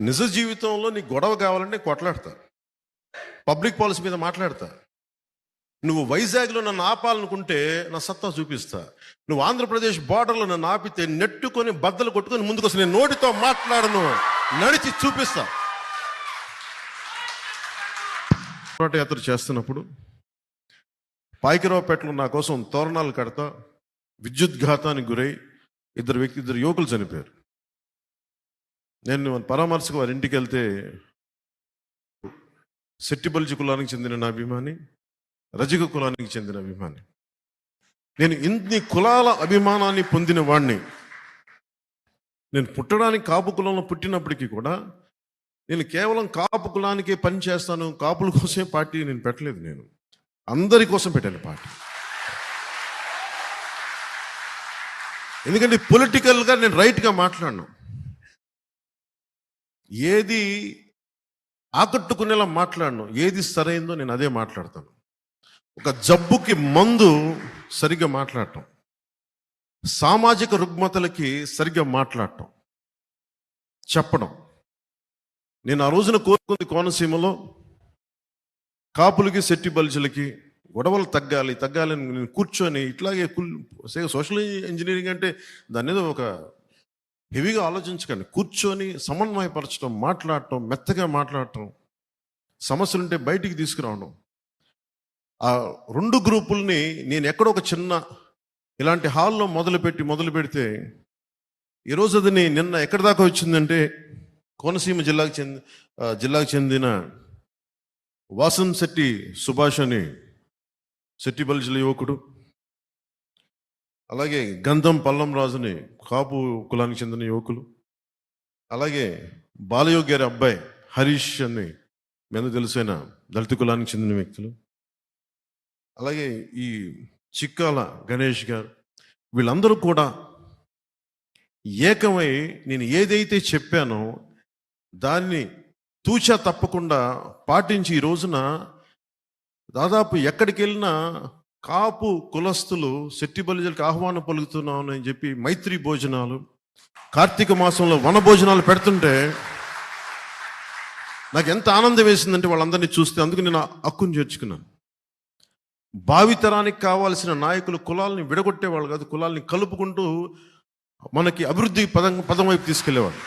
నిజ జీవితంలో నీకు గొడవ కావాలంటే కొట్లాడతా. పబ్లిక్ పాలసీ మీద మాట్లాడతా. నువ్వు వైజాగ్లో నన్ను ఆపాలనుకుంటే నా సత్తా చూపిస్తా. నువ్వు ఆంధ్రప్రదేశ్ బార్డర్లో నన్ను ఆపితే నెట్టుకొని బద్దలు కొట్టుకొని ముందుకు వస్తే నేను నోటితో మాట్లాడను. నడిచి చూపిస్తా. పోరాటయాత్ర చేస్తున్నప్పుడు పాయికిరావుపేటలో నా కోసం తోరణాలు కడతా. విద్యుత్ ఘాతానికి గురై ఇద్దరు వ్యక్తి ఇద్దరు యువకులు చనిపోయారు. నేను పరామర్శకు వారి ఇంటికి వెళ్తే సెట్టిబల్జి కులానికి చెందిన నా అభిమాని రజక కులానికి చెందిన అభిమాని. నేను ఇన్ని కులాల అభిమానాన్ని పొందిన వాణ్ణి నేను పుట్టడానికి కాపు కులంలో పుట్టినప్పటికీ కూడా నేను కేవలం కాపు కులానికే పని చేస్తాను కాపుల కోసమే పార్టీ నేను పెట్టలేదు నేను. అందరి కోసం పెట్టాను పార్టీ. ఎందుకంటే పొలిటికల్గా నేను రైట్గా మాట్లాడను. ఏది ఆకట్టుకునేలా మాట్లాడను ఏది సరైందో నేను అదే మాట్లాడతాను. ఒక జబ్బుకి మందు సరిగ్గా మాట్లాడటం సామాజిక రుగ్మతలకి సరిగ్గా మాట్లాడటం చెప్పడం. నేను ఆ రోజున కోరుకుంది కోనసీమలో కాపులకి సెట్టి బల్జులకి గొడవలు తగ్గాలి తగ్గాలని నేను కూర్చొని ఇట్లాగే కుల్ సోషల్ ఇంజనీరింగ్ అంటే దాని మీద ఒక హెవీగా ఆలోచించకండి. కూర్చొని సమన్వయపరచడం మాట్లాడటం మెత్తగా మాట్లాడటం సమస్యలుంటే బయటికి తీసుకురావడం. ఆ రెండు గ్రూపుల్ని నేను ఎక్కడో ఒక చిన్న ఇలాంటి హాల్లో మొదలుపెట్టి మొదలు పెడితే ఈరోజు అది నిన్న ఎక్కడి దాకా వచ్చిందంటే కోనసీమ జిల్లాకు చెంది జిల్లాకు చెందిన వాసం శెట్టి సుభాష్ అని శెట్టి బల్జుల యువకుడు. అలాగే గంధం పల్లం రాజుని కాపు కులానికి చెందిన యువకులు అలాగే బాలయోగి గారి అబ్బాయి హరీష్ అని మీద తెలిసిన దళిత కులానికి చెందిన వ్యక్తులు అలాగే ఈ చిక్కాల గణేష్ గారు వీళ్ళందరూ కూడా ఏకమై నేను ఏదైతే చెప్పానో దాన్ని తూచా తప్పకుండా పాటించి ఈ రోజున దాదాపు ఎక్కడికి వెళ్ళినా కాపు కులస్తులు శెట్టి బలిజలకు ఆహ్వానం పలుకుతున్నామని అని చెప్పి మైత్రి భోజనాలు కార్తీక మాసంలో వన భోజనాలు పెడుతుంటే నాకు ఎంత ఆనందం వేసిందంటే వాళ్ళందరినీ చూస్తే అందుకు నేను హక్కును చేర్చుకున్నాను. భావితరానికి కావాల్సిన నాయకులు కులాలని విడగొట్టేవాళ్ళు కాదు కులాల్ని కలుపుకుంటూ మనకి అభివృద్ధి పదం పదం వైపు తీసుకెళ్ళేవాళ్ళు